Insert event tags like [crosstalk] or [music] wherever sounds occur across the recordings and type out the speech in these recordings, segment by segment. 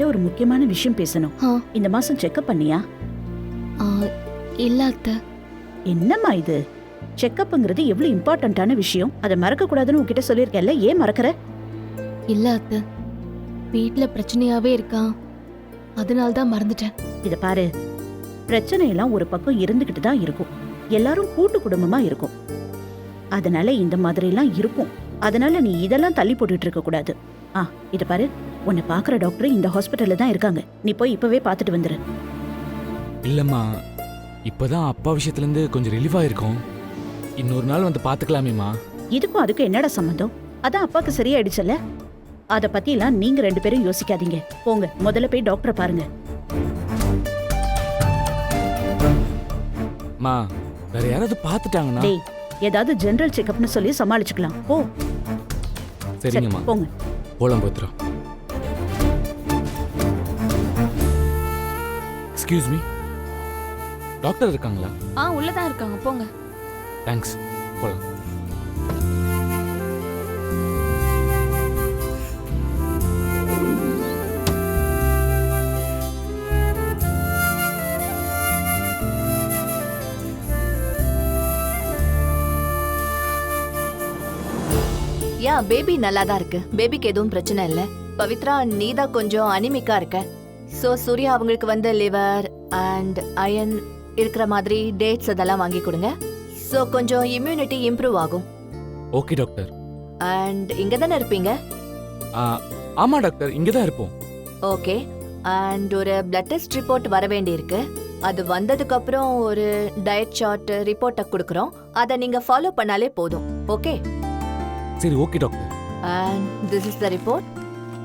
உன்கிட்ட ஒரு முக்கியமான விஷயம் பேசணும். ஆ, இந்த மாசம் செக்அப் பண்ணியா? ஆ, இல்ல அத்தை. என்னம்மா இது? செக்கப்ங்கிறது எவ்வளவு இம்பார்ட்டன்ட்டான விஷயம். அதை மறக்க கூடாதுன்னு உன்கிட்ட சொல்லியிருக்கேன்ல ஏன் மறக்கற? இல்ல அத்தை. வீட்ல பிரச்சனையாவே இருக்கா. அதனால தான் மறந்துட்டேன். இத பாரு. பிரச்சனை எல்லாம் ஒரு பக்கம் இருந்துகிட்டு தான் இருக்கும். எல்லாரும் கூட்டு குடும்பமா இருக்கும். அதனால இந்த மாதிரி எல்லாம் இருக்கும். அதனால நீ இதெல்லாம் தள்ளி போட்டுட்டு இருக்க கூடாது ஆ இத பாரு. உன்னை பாக்குற டாக்டர் இந்த ஹாஸ்பிட்டல்ல தான் இருக்காங்க. நீ போய் இப்பவே பார்த்துட்டு வந்துரு. இல்லம்மா இப்பதான் அப்பா விஷயத்துல இருந்து கொஞ்சம் ரிலீவ் ஆயிருக்கோம் இன்னொரு நாள் வந்து பாத்துக்கலாமேம்மா இதுக்கும் அதுக்கும் என்னடா சம்மந்தம்? அதான் அப்பாக்கு சரியாயிடுச்சுல்ல? அத பத்தி எல்லாம் நீங்க ரெண்டு பேரும் யோசிக்காதீங்க. போங்க முதல்ல போய் டாக்டரை பாருங்க. மா வேற யாராவது பாத்துட்டாங்கன்னா டேய் ஏதாவது ஜெனரல் செக்கப்னு சொல்லி சமாளிச்சுக்கலாம். போ. சரி, சரிங்கம்மா போங்க. போலாம் பத்ரா எக்ஸ்கியூஸ் மீ டாக்டர் இருக்காங்களா? ஆ உள்ளதான் இருக்காங்க. போங்க. தேங்க்ஸ் போலாம். யா பேபி நல்லா தான் இருக்கு. பேபிக்கு எதுவும் பிரச்சனை இல்ல. பவித்ரா நீ தான் கொஞ்சம் அனிமிக்கா இருக்க. சோ சூர்யா அவங்களுக்கு வந்து லிவர் அண்ட் அயன் இருக்கிற மாதிரி டேட்ஸ் அதெல்லாம் வாங்கி கொடுங்க. சோ கொஞ்சம் இம்யூனிட்டி இம்ப்ரூவ் ஆகும். ஓகே டாக்டர் அண்ட் இங்க தானே இருப்பீங்க? ஆ, ஆமா டாக்டர் இங்க தான் இருப்போம். ஓகே அண்ட் ஒரு பிளட் டெஸ்ட் ரிப்போர்ட் வர வேண்டியிருக்கு. அது வந்ததுக்கு அப்புறம் ஒரு டயட் சார்ட் ரிப்போர்ட்டை கொடுக்குறோம். அதை நீங்க ஃபாலோ பண்ணாலே போதும். ஓகே சரி okay doctor and this is the report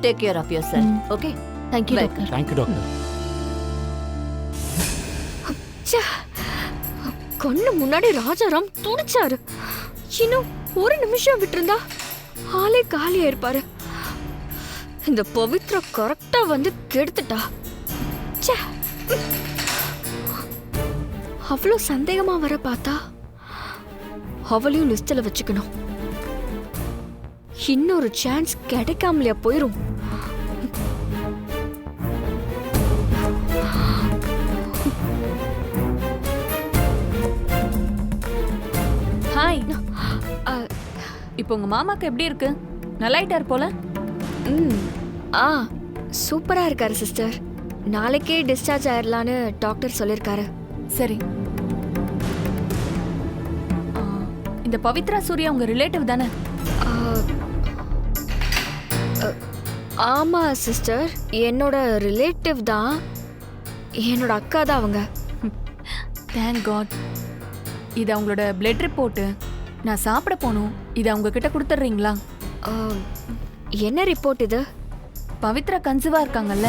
take care of yourself okay thank you Welcome. Doctor thank you doctor கண்ணு முன்னாடி ராஜாராம் துடிச்சாரு. இன்னும் ஒரு நிமிஷம் விட்டிருந்தா ஆளே காலியா இருப்பாரு. இந்த பவித்ரா கரெக்டா வந்து கெடுத்துட்டா. ச்சே. அவ்வளோ சந்தேகமா வர பார்த்தா அவளையும் லிஸ்ட்ல வச்சுக்கணும். இன்னொரு சான்ஸ் கிடைக்காமலையா போயிரும். இப்போ உங்க மாமாக்கு எப்படி இருக்கு? நல்லாயிட்டார் போல? ம். ஆ சூப்பரா இருக்காரு சிஸ்டர். நாளைக்கே டிஸ்சார்ஜ் ஆயிடலான்னு டாக்டர் சொல்லியிருக்காரு சரி. ஆ, இந்த பவித்ரா சூர்யா உங்க ரிலேட்டிவ் தானே? ஆமா சிஸ்டர். என்னோட ரிலேட்டிவ் தான். என்னோட அக்கா தான் அவங்க. [laughs] தேங்க் காட் இது அவங்களோட பிளட் ரிப்போர்ட்டு நான் சாப்பிட போகணும். இதை அவங்க கிட்ட கொடுத்துட்றீங்களா என்ன ரிப்போர்ட் இது? பவித்ரா கன்சீவா இருக்காங்கல்ல.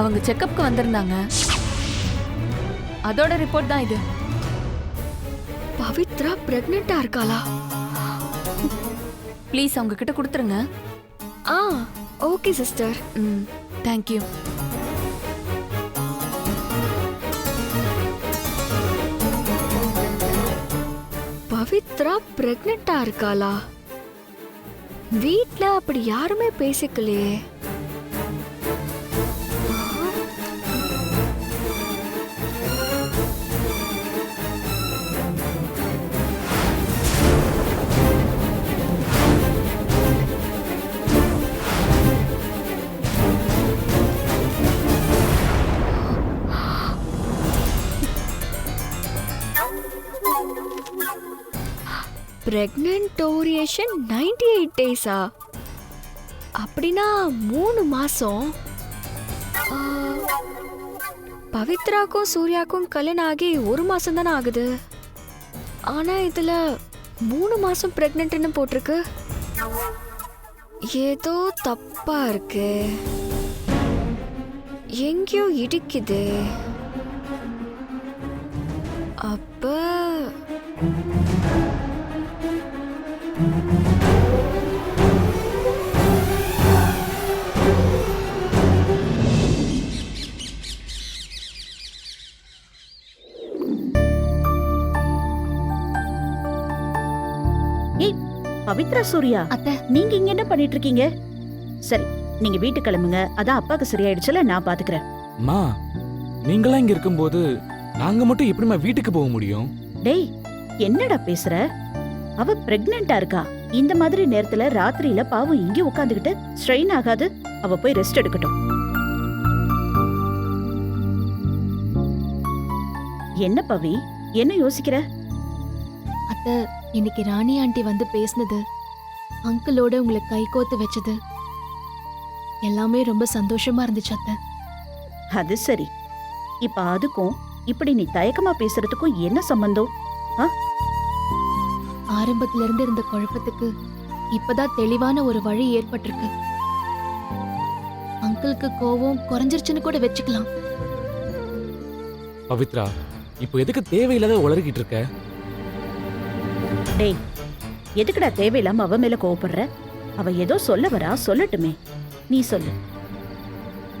அவங்க செக்கப்க்கு வந்திருந்தாங்க. அதோட ரிப்போர்ட் தான் இது. பவித்ரா பிரெக்னெண்டா இருக்காளா? ப்ளீஸ் அவங்க கிட்ட கொடுத்துருங்க. ஆ ஓகே சிஸ்டர். ம் தேங்க்யூ. பவித்ரா பிரெக்னெண்டா இருக்காளா? வீட்ல அப்படி யாருமே பேசிக்கலையே. பிரெக்னென்ட் ஓரியேஷன் நைன்டி எயிட் டேஸா அப்படின்னா மூணு மாதம் பவித்ராக்கும் சூர்யாக்கும் கல்யாணம் ஆகி ஒரு மாதம் தானே ஆகுது? ஆனால் இதில் மூணு மாதம் ப்ரெக்னென்ட்னு போட்டிருக்கு. ஏதோ தப்பாக இருக்கு. எங்கேயோ இடிக்குது. அப்போ பவித்ரா சூர்யா. அத்தை. நீங்க இங்க என்ன பண்ணிட்டு இருக்கீங்க சரி நீங்க வீட்டுக்கு கிளம்புங்க. அதான் அப்பாக்கு சரியாயிடுச்சுல நான் பாத்துக்கிறேன். அம்மா நீங்களாம் இங்க இருக்கும்போது நாங்க மட்டும் எப்படிம்மா வீட்டுக்கு போக முடியும்? டேய் என்னடா பேசுற? அவ பிரெக்னெண்டா இருக்கா. இந்த மாதிரி நேரத்துல ராத்திரியில பாவம் இங்க உட்காந்துக்கிட்டு ஸ்ட்ரெயின் ஆகாது. அவ போய் ரெஸ்ட் எடுக்கட்டும். என்ன பவி? என்ன யோசிக்கிற? அத்தை இன்னைக்கு ராணி ஆண்டி வந்து பேசினது. அங்கிளோட உங்களை கை கோத்து வச்சது. எல்லாமே ரொம்ப சந்தோஷமா இருந்துச்சு அத்தை. அது சரி. இப்ப அதுக்கும் இப்படி நீ தயக்கமா பேசுறதுக்கும் என்ன சம்பந்தம்? ஆரம்பத்துல இருந்து இருந்த குழப்பத்துக்கு இப்பதான் தெளிவான ஒரு வழி ஏற்பட்டிருக்கு. அங்கிளுக்கு கோவம் குறைஞ்சிருச்சுன்னு கூட வச்சுக்கலாம். பவித்ரா இப்போ எதுக்கு தேவையில்லாத உளறிக்கிட்டு இருக்க? டேய் எதுக்குடா தேவையில்லாம அவ மேல கோவப்படுற? அவ ஏதோ சொல்ல வரா சொல்லட்டுமே. நீ சொல்லு.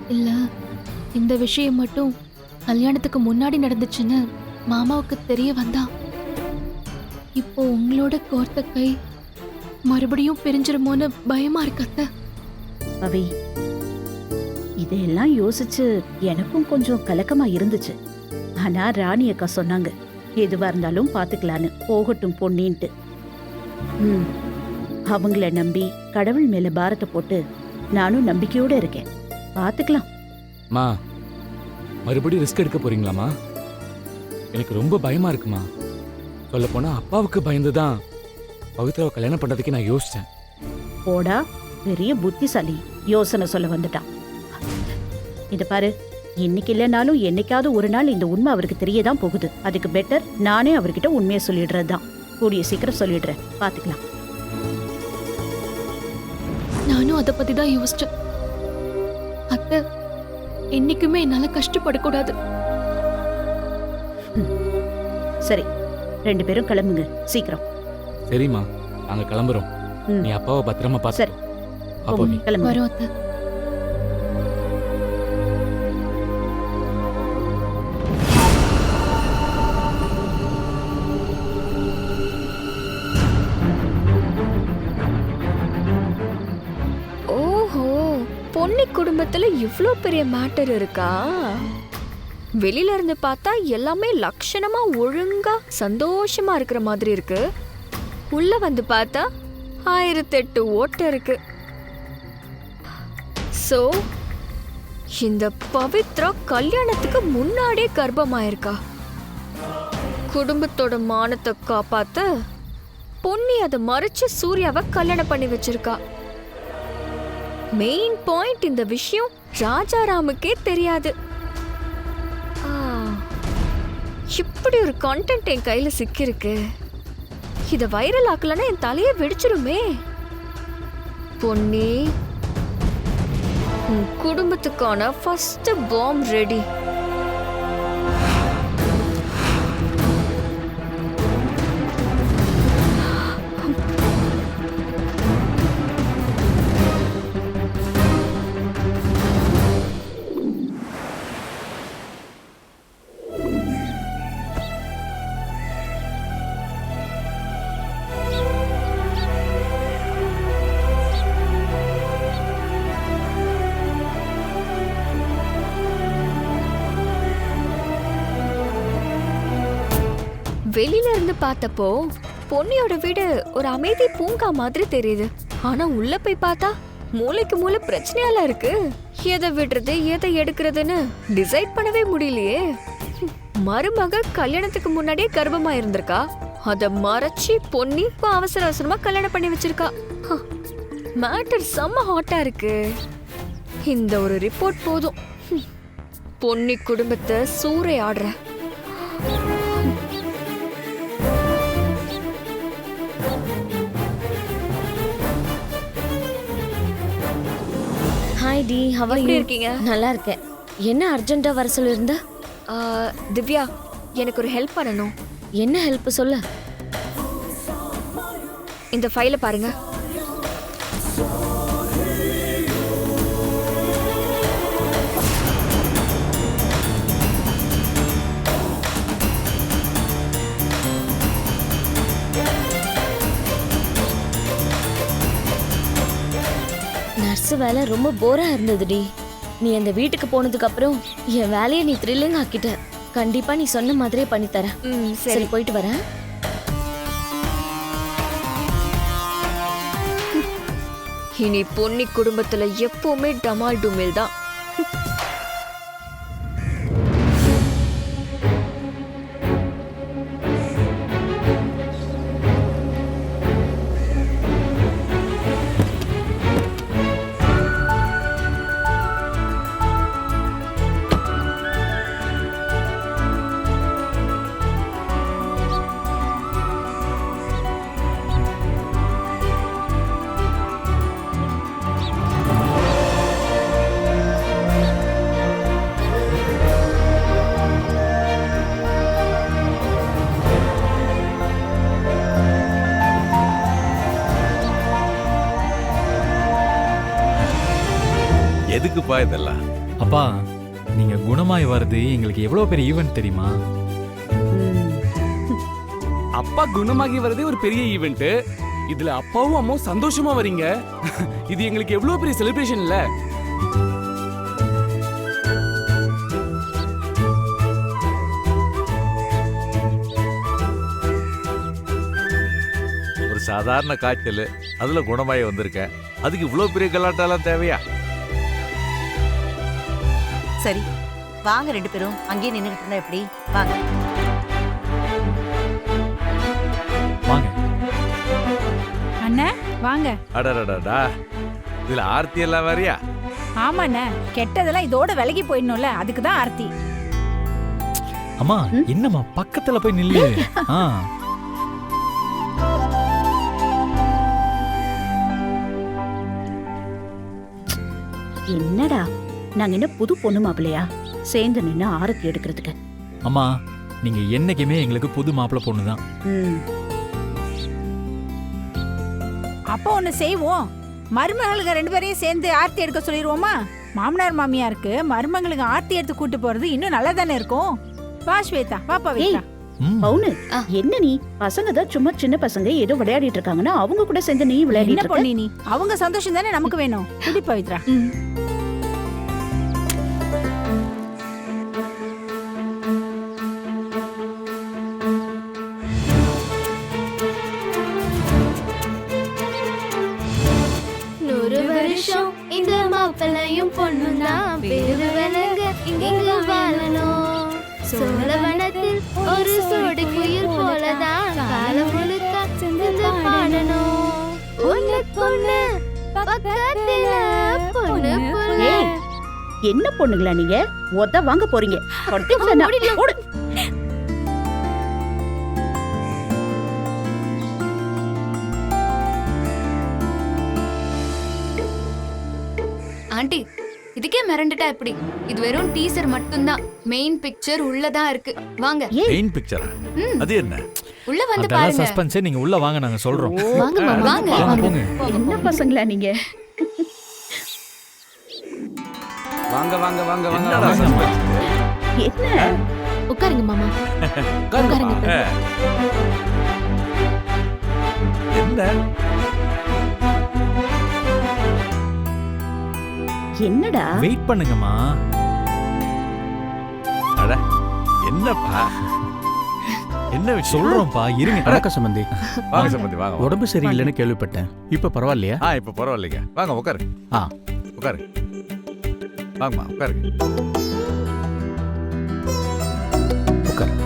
இல்ல இந்த விஷயம் மட்டும் கல்யாணத்துக்கு முன்னாடி நடந்துச்சுன்னு மாமாவுக்கு தெரிய வந்தா. இப்போ உங்களோட கோர்த்த கை மறுபடியும் பிரிஞ்சிருமோன்னு பயமா இருக்கு அத்தை. பவி இதையெல்லாம் யோசிச்சு எனக்கும் கொஞ்சம் கலக்கமா இருந்துச்சு. ஆனா ராணி அக்கா சொன்னாங்க எதுவா இருந்தாலும் பாத்துக்கலான்னு. போகட்டும் பொன்னின்ட்டு. ம். அவங்கள நம்பி கடவுள் மேல பாரத்தை போட்டு நானும் நம்பிக்கையோட இருக்கேன். பாத்துக்கலாம். மா மறுபடியும் ரிஸ்க் எடுக்க போறீங்களாமா எனக்கு ரொம்ப பயமா இருக்குமா? சொல்ல போனா அப்பாவுக்கு பயந்து தான் பவித்ராவை கல்யாணம் பண்றதுக்கு நான் யோசிச்சேன். போடா பெரிய புத்திசாலி யோசனை சொல்ல வந்துட்டான் இத பாரு இன்னைக்கு இல்லைனாலும் என்னைக்காவது ஒரு நாள் இந்த உண்மை அவருக்கு தெரியதான் போகுது. அதுக்கு பெட்டர் நானே அவர்கிட்ட உண்மையை சொல்லிடுறது தான் கூடிய சீக்கிரம் சொல்லிடுறேன். பாத்துக்கலாம். நானும் அதை பத்தி தான் யோசிச்சேன். அத்தை என்னைக்குமே என்னால கஷ்டப்படக்கூடாது. சரி ரெண்டு பேரும் கிளம்புங்க. சீக்கிரம். சரிம்மா நாங்க கிளம்புறோம். நீ அப்பாவை பத்திரமா பார்த்து சரி. அப்போ வரோம் அத்தை. ஓஹோ பொன்னி குடும்பத்துல இவ்ளோ பெரிய மேட்டர் இருக்கா? வெளியில இருந்து பார்த்தா எல்லாமே லட்சணமா ஒழுங்கா சந்தோஷமா இருக்கிற மாதிரி இருக்கு. உள்ள வந்து பார்த்தா ஆயிரத்தெட்டு ஓட்டை இருக்கு. சோ இந்த பவித்ரா கல்யாணத்துக்கு முன்னாடியே கர்ப்பமாயிருக்கா. குடும்பத்தோட மானத்தை காப்பாத்த பொன்னி அதை மறைச்சு சூர்யாவை கல்யாணம் பண்ணி வச்சிருக்கா. மெயின் பாயிண்ட் இந்த விஷயம் ராஜாராமுக்கே தெரியாது. இப்படி ஒரு கண்டென்ட் என் கையில் சிக்கிருக்கு இதை வைரல் ஆக்கலன்னா என் தலையை வெடிச்சிருமே. பொன்னி உன் குடும்பத்துக்கான ஃபஸ்ட்டு பாம் ரெடி பார்த்தப்போ பொன்னியோட வீடு ஒரு அமைதி பூங்கா மாதிரி தெரியுது. ஆனா உள்ள போய் பார்த்தா மூளைக்கு மூளை பிரச்சனையால இருக்கு. எதை விடுறது எதை எடுக்கிறதுன்னு டிசைட் பண்ணவே முடியலையே. மருமக கல்யாணத்துக்கு முன்னாடியே கர்ப்பமா இருந்திருக்கா. அத மறைச்சி பொன்னி இப்ப அவசர அவசரமா கல்யாணம் பண்ணி வச்சிருக்கா. மேட்டர் செம்ம ஹாட்டா இருக்கு. இந்த ஒரு ரிப்போர்ட் போதும். பொன்னி குடும்பத்தை சூறையாடுற. ஹாய் டி ஹவ் எப்படி இருக்கீங்க? நல்லா இருக்கேன் என்ன அர்ஜென்ட்டா வர சொல்லிருந்த? ஆ, திவ்யா எனக்கு ஒரு ஹெல்ப் பண்ணணும். என்ன ஹெல்ப் சொல்ல? இந்த ஃபைலை பாருங்க. நர்ஸ் வேலை ரொம்ப போரா இருந்ததுடி. நீ அந்த வீட்டுக்கு போனதுக்கு அப்புறம் என் வேலையை நீ த்ரில்லிங் ஆக்கிட்ட. கண்டிப்பா நீ சொன்ன மாதிரியே பண்ணி தரேன். ம் சரி. சரி போயிட்டு வரேன். இனி பொன்னி குடும்பத்துல எப்பவுமே டமால் டுமில் தான். எதுக்குப்பா இதெல்லாம் அப்பா நீங்க குணமாய் வர்றது எங்களுக்கு எவ்வளவு பெரிய ஈவென்ட் தெரியுமா. அப்பா குணமாகி வரதே ஒரு பெரிய ஈவெண்ட் இதுல அப்பாவும் அம்மாவும் சந்தோஷமா வரீங்க. இது எங்களுக்கு எவ்வளவு பெரிய செலிப்ரேஷன் இல்ல. ஒரு சாதாரண காய்ச்சல் அதுல குணமாயி வந்திருக்கேன். அதுக்கு இவ்வளவு பெரிய கலாட்டாலாம் தேவையா? சரி. வாங்க ரெண்டு பேரும். அங்கேயே நின்றுட்டு இருந்தா எப்படி? வாங்க. வாங்க. அண்ணா வாங்க. அடடடடா. இதுல ஆர்த்தி எல்லாம் வேறயா ஆமாண்ணே. கெட்டதெல்லாம் இதோட விலகி போயிடணும்ல. அதுக்கு தான் ஆர்த்தி. அம்மா என்னம்மா பக்கத்துல போய் நில்லு. ஆ. என்னடா? நாங்க என்ன புது பொண்ணு மாப்பிள்ளையா? சேர்ந்து நின்னு ஆரத்தி எடுக்கிறதுக்கு. அம்மா நீங்க என்னைக்குமே எங்களுக்கு புது மாப்பிள்ளை பொண்ணு தான் ம். அப்போ ஒண்ணு செய்வோம். மருமகளுக்கு ரெண்டு பேரையும் சேர்ந்து ஆர்த்தி எடுக்க சொல்லிடுவோமா? மாமனார் மாமியாருக்கு மருமகளுக்கு ஆர்த்தி எடுத்து கூட்டு போறது இன்னும் நல்லா தானே இருக்கும்? வா ஸ்வேதா வா பவித்ரா. ம். பவுனு ஆ. என்ன நீ? பசங்க தான் சும்மா சின்ன பசங்க ஏதோ விளையாடிட்டு இருக்காங்கன்னா அவங்க கூட சேர்ந்து நீ என்ன விளையாடிட்டு இருக்க? பொண்ணு நீ? அவங்க சந்தோஷம் தானே நமக்கு வேணும். குடி பவித்ரா. ம். என்ன பொண்ணுங்களா நீங்க? ஒத்த வாங்க போறீங்க. ஆண்டி இதுக்கே மிரண்டுட்டா எப்படி? இது வெறும் டீசர் மட்டும்தான். மெயின் பிக்சர் உள்ளதான் இருக்கு. வாங்க. மெயின் பிக்சரா. அது என்ன? உள்ள வந்து பாருங்க. சஸ்பென்ஸே நீங்க உள்ள வாங்க நாங்க சொல்றோம். வாங்க. வாங்க. என்ன பசங்களா நீங்க? வாங்க வாங்க வாங்க வாங்க? என்ன? உட்காருங்க மாமா. உட்காருங்க. என்ன? என்னடா? வெயிட் பண்ணுங்கம்மா. அட என்னப்பா? என்ன சொல்றோம்ப்பா இருங்க. வணக்கம் சம்பந்தி. வாங்க சம்பந்தி வாங்க வாங்க. உடம்பு சரியில்லைன்னு கேள்விப்பட்டேன். இப்ப பரவாயில்லையா? ஆ இப்ப பரவாயில்லைங்க. வாங்க உட்காரு ஆ. உட்காரு வாங்கம்மா உட்காருங்க. உட்கார்.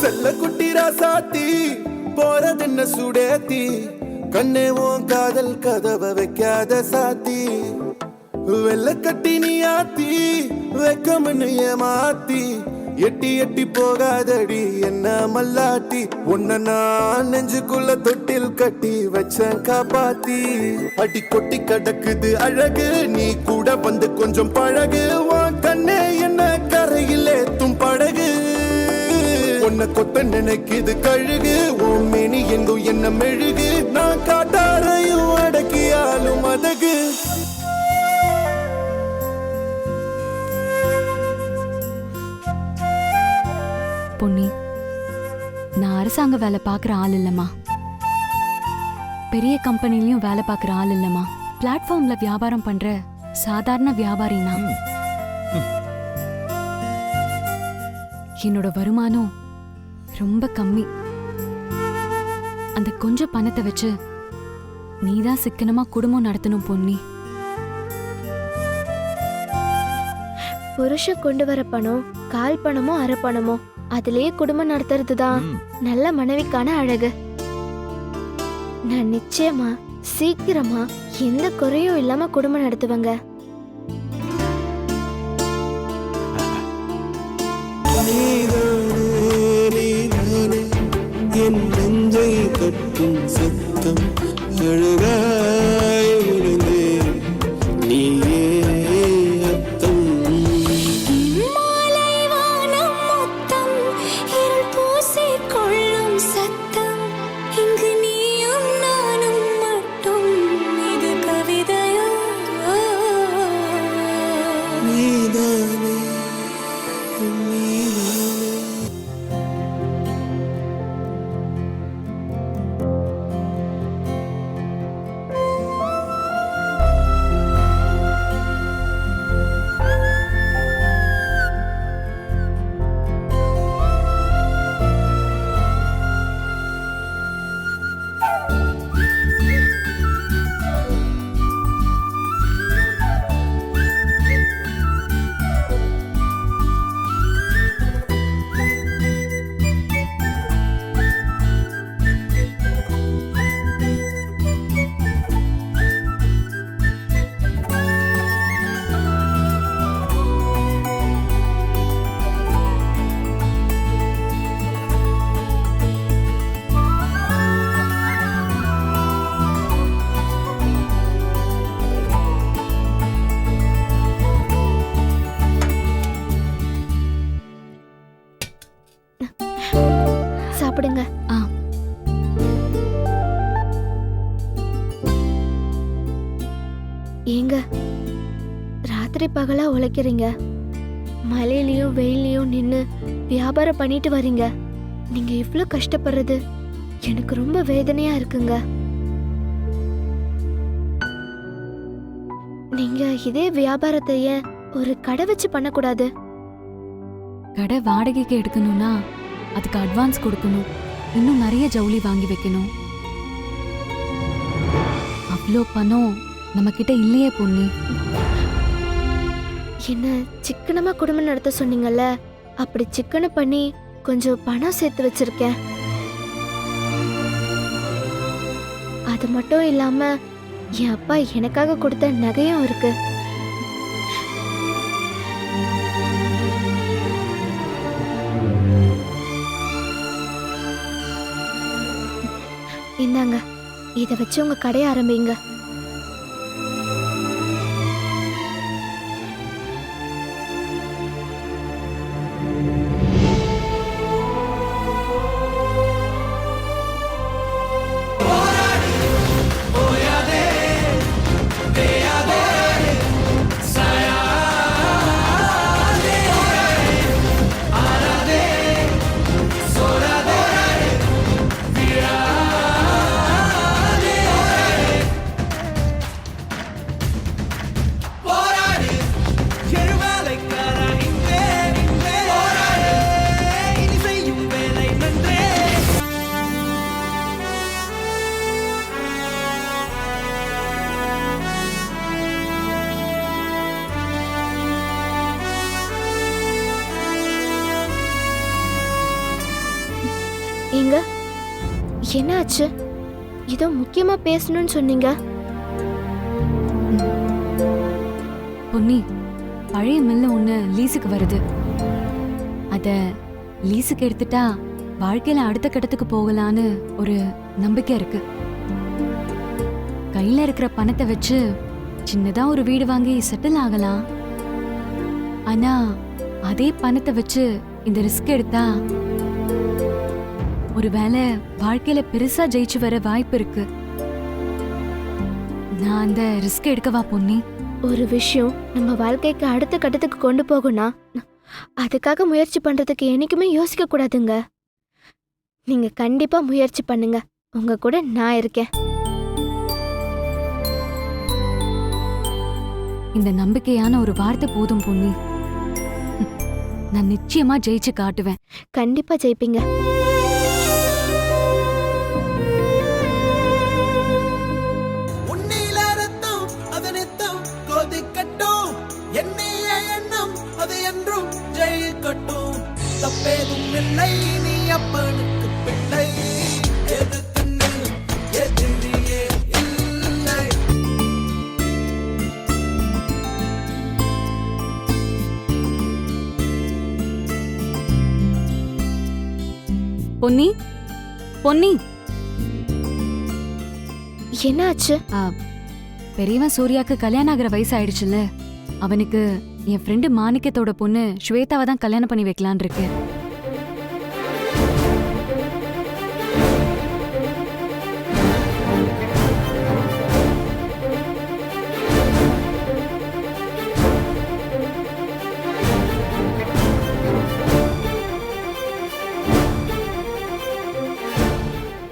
செல்ல குட்டி ராசாத்தி போறதென்ன சுடேத்தி? கண்ணே உன் காதல் கதவை வைக்காத சாத்தி. வெள்ள கட்டி நீ ஆத்தி வெக்கம்னு ஏமாத்தி. எட்டி எட்டி போகாதடி என்ன மல்லாட்டி. உன்ன நான் நெஞ்சுக்குள்ள தொட்டில் கட்டி வச்ச காப்பாத்தி. அடி கொட்டி கிடக்குது அழகு. நீ கூட வந்து கொஞ்சம் பழகு. உன் கண்ணே என்ன கரையில் ஏத்தும் படகு. உன்னை கொத்த நினைக்குது கழுகு. உன் மேனி எங்கும் என்ன மெழுகு. நான் காட்டாரையும் அடக்கியாலும் அதகு பொன்னி. நான் அரசாங்க வேலை பார்க்குற ஆள் இல்லைம்மா. பெரிய கம்பெனிலையும் வேலை பார்க்குற ஆள் இல்லைம்மா. பிளாட்ஃபார்ம்ல வியாபாரம் பண்ற சாதாரண வியாபாரி நான் என்னோட வருமானம் ரொம்ப கம்மி. அந்த கொஞ்ச பணத்தை வச்சு நீதான் சிக்கனமா குடும்பம் நடத்தணும் பொன்னி. புருஷன் கொண்டு வர பணம் கால் பணமோ அரை பணமோ அதுலயே குடும்பம் நடத்துறது தான் நல்ல மனைவிக்கான அழகு. நான் நிச்சயமா சீக்கிரமா எந்த குறையும் இல்லாம குடும்பம் நடத்துவேங்க. என் நெஞ்சை கட்டும் சத்தம் அழகாய் ராத்திரி பகலா உழைக்கிறீங்க. மழையிலயும் வெயிலையும் நின்று வியாபாரம் பண்ணிட்டு வர்றீங்க நீங்க இவ்வளோ கஷ்டப்படுறது எனக்கு ரொம்ப வேதனையா இருக்குங்க. நீங்க இதே வியாபாரத்தை ஏன் ஒரு கடை வச்சு பண்ணக்கூடாது? கடை வாடகைக்கு எடுக்கணும்னா அதுக்கு அட்வான்ஸ் கொடுக்கணும். இன்னும் நிறைய ஜவுளி வாங்கி வைக்கணும். அவ்வளோ பணம் நம்ம கிட்ட இல்லையே பொண்ணு என்ன சிக்கனமா குடும்பம் நடத்த சொன்னீங்கல்ல? அப்படி சிக்கன பண்ணி கொஞ்சம் பணம் சேர்த்து வச்சிருக்கேன். அது மட்டும் இல்லாம என் அப்பா எனக்காக கொடுத்த நகையும் இருக்கு. இந்தாங்க இதை வச்சு உங்க கடையை ஆரம்பிங்க. பேசணும்னு சொன்னீங்க. பொன்னி பழைய மில்ல ஒண்ணு லீஸுக்கு வருது. அத லீஸுக்கு எடுத்துட்டா வாழ்க்கையில அடுத்த கட்டத்துக்கு போகலான்னு ஒரு நம்பிக்கை இருக்கு. கையில இருக்கிற பணத்தை வச்சு சின்னதா ஒரு வீடு வாங்கி செட்டில் ஆகலாம். ஆனா அதே பணத்தை வச்சு இந்த ரிஸ்க் எடுத்தா ஒருவேளை வாழ்க்கையில பெருசா ஜெயிச்சு வர வாய்ப்பு இருக்கு. நான் அந்த ரிஸ்க் எடுக்கவா பொன்னி? ஒரு விஷயம் நம்ம வாழ்க்கைக்கு அடுத்த கட்டத்துக்கு கொண்டு போகணும்னா அதுக்காக முயற்சி பண்றதுக்கு என்னைக்குமே யோசிக்க கூடாதுங்க. நீங்க கண்டிப்பா முயற்சி பண்ணுங்க. உங்க கூட நான் இருக்கேன். இந்த நம்பிக்கையான ஒரு வார்த்தை போதும் பொன்னி. நான் நிச்சயமா ஜெயிச்சு காட்டுவேன். கண்டிப்பா ஜெயிப்பீங்க. பொன்னி? பொன்னி? என்னாச்சு? ஆ, பெரியவன் சூர்யாக்கு கல்யாணம் ஆகிற வயசு ஆயிடுச்சுல்ல அவனுக்கு என் ஃப்ரெண்டு மாணிக்கத்தோட பொண்ணு ஸ்வேதாவை தான் கல்யாணம் பண்ணி வைக்கலான் இருக்கேன்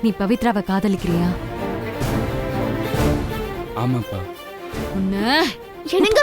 நீ பவித்ராவை காதலிக்கிறியா? ஆமாப்பா. உன்ன என்னங்க?